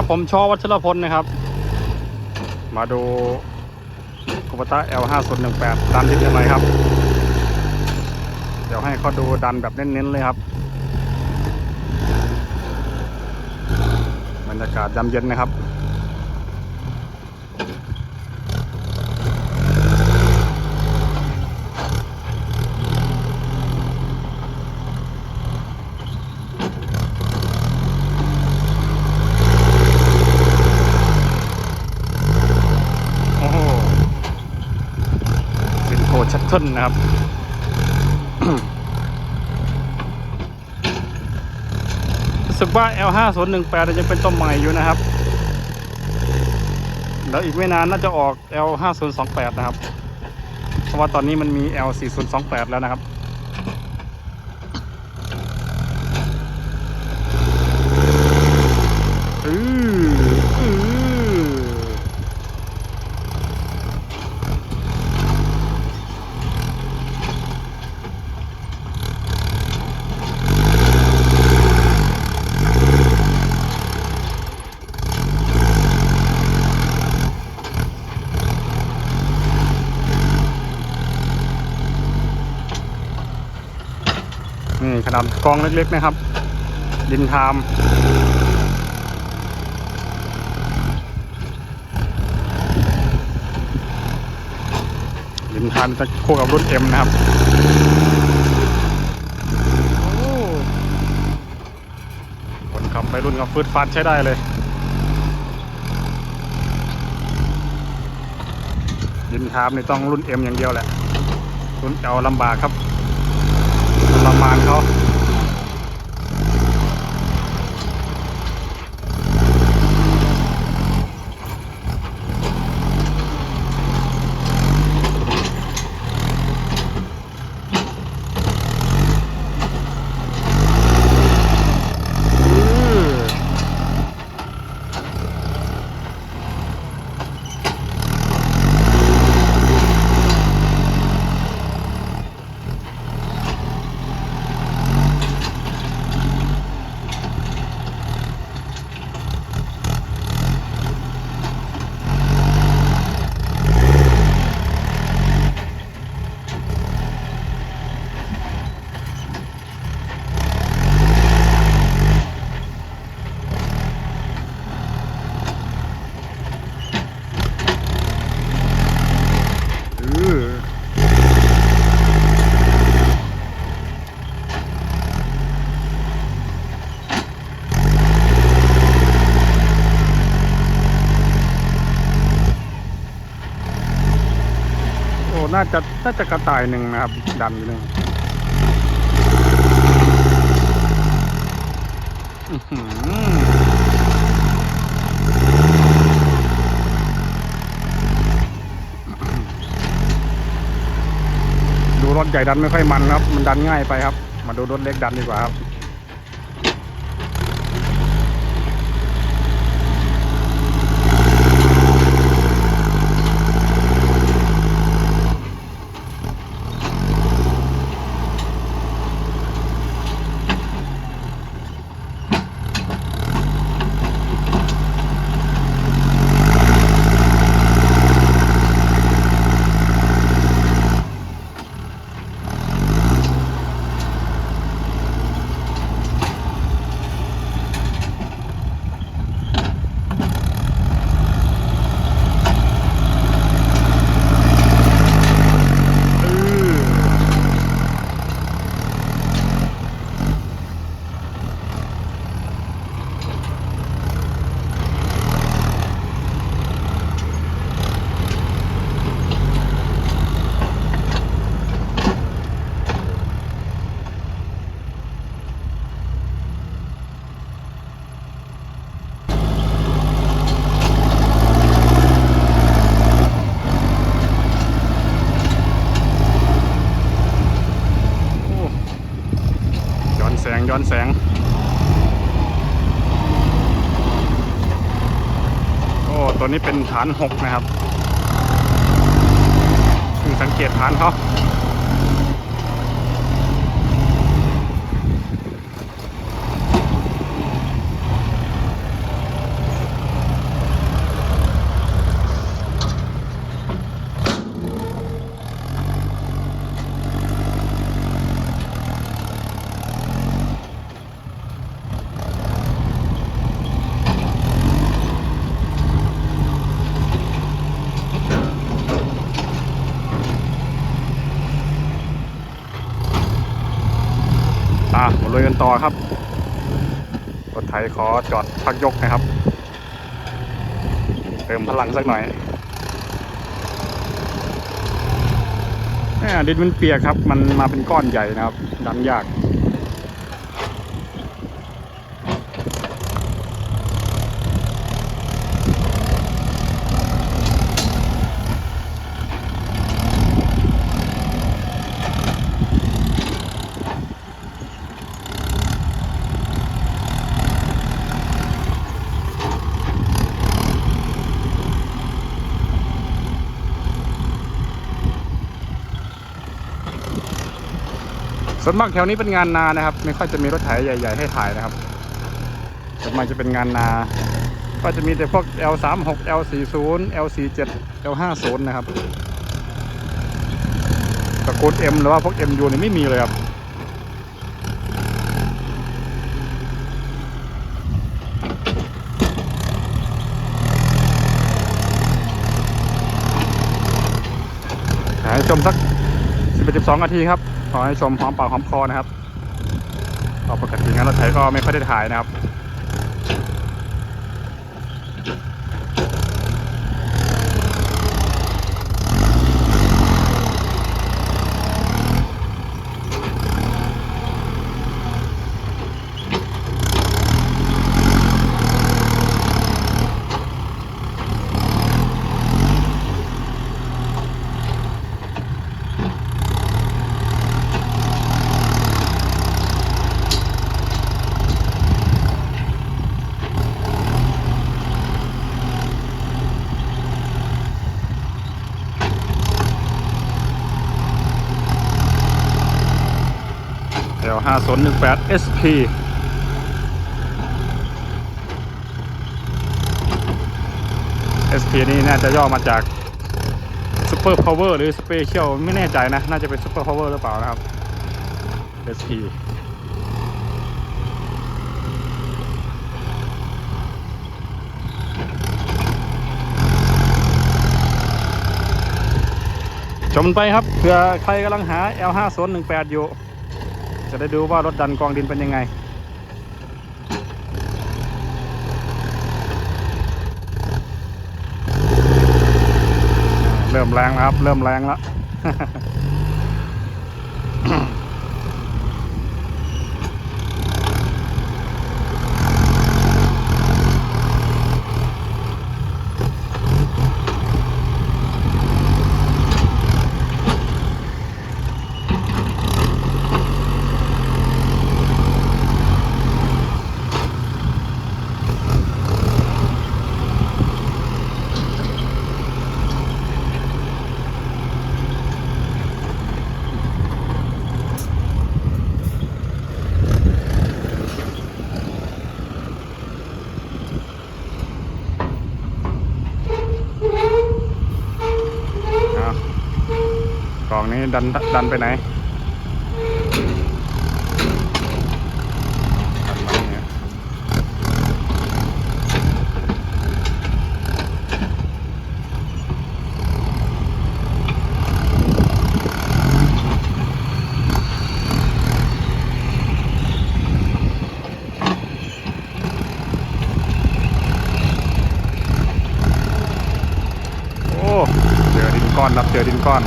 ครับ ผมชอวัชรพลนะครับ มาดูกุปตะ L5018 ดันที่เป็นไรครับ เดี๋ยวให้เขาดูดันแบบเน้นๆเลยครับบรรยากาศยามเย็นนะครับ โอ้โหเป็นโคชัตเทิลนะครับ รู้สึกว่า L5018 ยังเป็นตัวใหม่อยู่นะครับ แล้วอีกไม่นานน่าจะออก L5028 นะครับ เพราะว่าตอนนี้มันมี L4028 แล้วนะครับ นี่ขนาดกองเล็กๆนะครับ ดินทามดินทามจะคู่กับรุ่น M นะครับคนขับไปรุ่นกับฟืดฟัดใช้ได้เลย ดินทามนี่ต้องรุ่น M อย่างเดียวแหละรุ่น L ลำบากครับทรมานเขาอื้ออื้อโอ้ น่าจะน่าจะกระต่ายหนึ่งนะครับดันอยู่หนึ่งดูรถใหญ่ดันไม่ค่อยมันครับ มันดันง่ายไปครับ มาดูรถเล็กดันดีกว่าครับ อื้อโอ้ย้อนแสง ย้อนแสง นนี้เป็นฐานหกนะครับเพิ่งสังเกตฐานเขา มาลุยกันต่อครับรถไถขอจอดพักยกนะครับ เติมพลังสักหน่อยแหม่ดินมันเปียกครับ มันมาเป็นก้อนใหญ่นะครับดันยาก ส่วนมากแถวนี้เป็นงานนานะครับ ไม่ค่อยจะมีรถไถใหญ่ ๆ ให้ถ่ายนะครับส่วนมากจะเป็นงานนา ก็จะมีแต่พวก L36 L40 L47 L50 นะครับตระกูล M หรือว่าพวก MU นี่ไม่มีเลยครับให้ชมสัก11 12นาทีครับ ขอให้ชมหอมปากหอมคอนะครับต่อปกติงั้นเรถไถก็ไม่ค่อยได้ถ่ายนะครับ 5 0 1 8 SP SP นี่น่าจะย่อมาจาก Super Power หรือ Special ไม่แน่ใจนะ น่าจะเป็น Super Power หรือเปล่านะครับ SP ชมไปครับเผื่อใครกำลังหา L 5 0 1 8อยู่ จะได้ดูว่ารถดันกองดินเป็นยังไง เริ่มแรงแล้วครับ เริ่มแรงแล้ว ดันดันไปไหนโอ้เจอดินก้อนครับเจอดินก้อน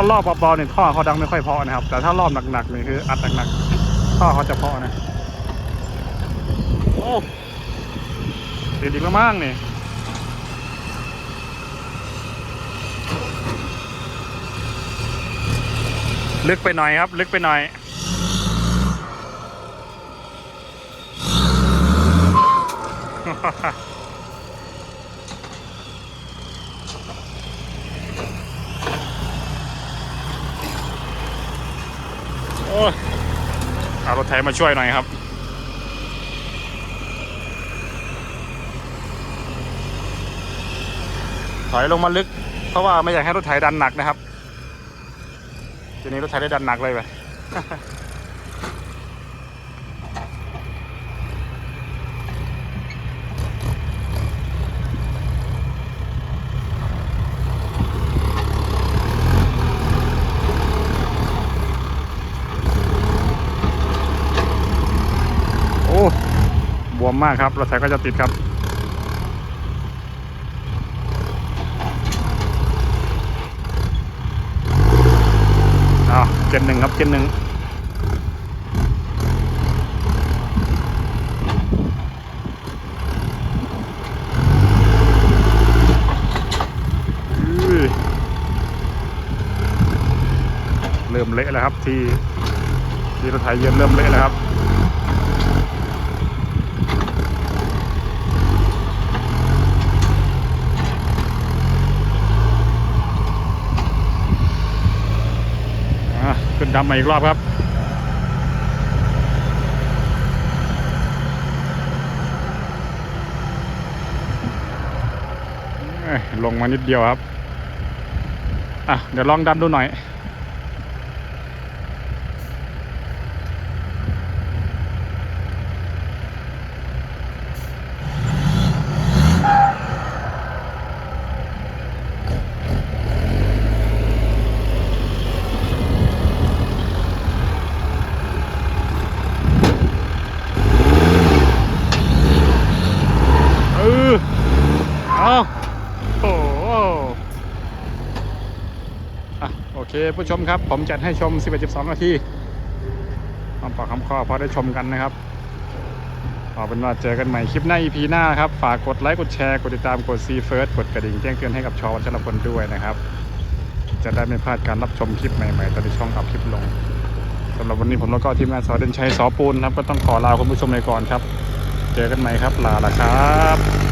ก็รอบเบาๆเนี่ยท่อเขาดังไม่ค่อยเพอนะครับ แต่ถ้ารอบหนักๆเนี่ยคืออัดหนักๆท่อเขาจะเพอนะโอ้ติดอีกแล้วมั้งนี่ยลึกไปหน่อยครับ ลึกไปหน่อยโอ้ย เอารถไถมาช่วยหน่อยครับ ถอยลงมาลึก เพราะว่าไม่อยากให้รถไถดันหนักนะครับ ทีนี้รถไถได้ดันหนักเลยไป วมมากครับรถไถก็จะติดครับ อ้าวเจนหนึ่งครับเจนหนึ่งเริ่มเละแล้วครับ ที่ที่รถไถเยือนเริ่มเละแล้วครับ อะขึ้ นดำมาอีกรอบครับลงมานิดเดียวครับ อะ เดี๋ยวลองดันดูหน่อย เออเอาโอ้โหอะโอเค ผู้ชมครับ ผมจัดให้ชม 11.2 นาทีความปากคำข้อพอได้ชมกันนะครับเอาเป็นว่าเจอกันใหม่คลิปหน้า EP หน้าครับ ฝากกดไลค์กดแชร์กดติดตามกดซีเฟิร์สกดกระดิ่งแจ้งเตือนให้กับชอวัชรพลด้วยนะครับ จะได้ไม่พลาดการรับชมคลิปใหม่ๆตอนที่ช่องอัพคลิปลงสำหรับวันนี้ผมแล้วก็ทีมงานสอเดินชัยสอปูนครับก็ต้องขอลาคุณผู้ชมไปก่อนครับ เจอกันใหม่ครับลาละครับ